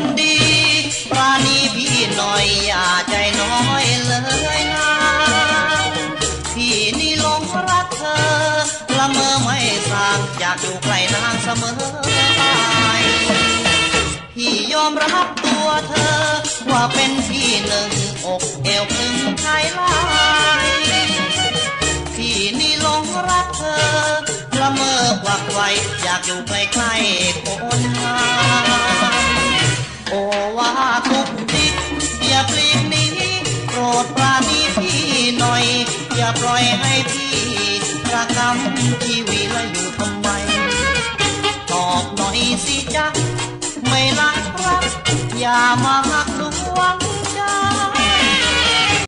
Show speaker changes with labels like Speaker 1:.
Speaker 1: นดีปราณีพี่หน่อยอย่าใจน้อยเลยนะพี่นี่ลงรักเธอละเมอไม่สางอยากอยู่ใกล้นางเสมอไปพี่ยอมรับตัวเธอ ว่าเป็นพี่หนึ่งอกเอวพึงไทยลายพี่นี่ลงรักเธอละเมอกว่าใครอยากอยู่ใกล้ๆคนไาย ปล่อยให้พี่ระกำชีวิตและอยู่ทำไมตอบหน่อยสิจ๊ะไม่รักรักอย่ามาหักดวง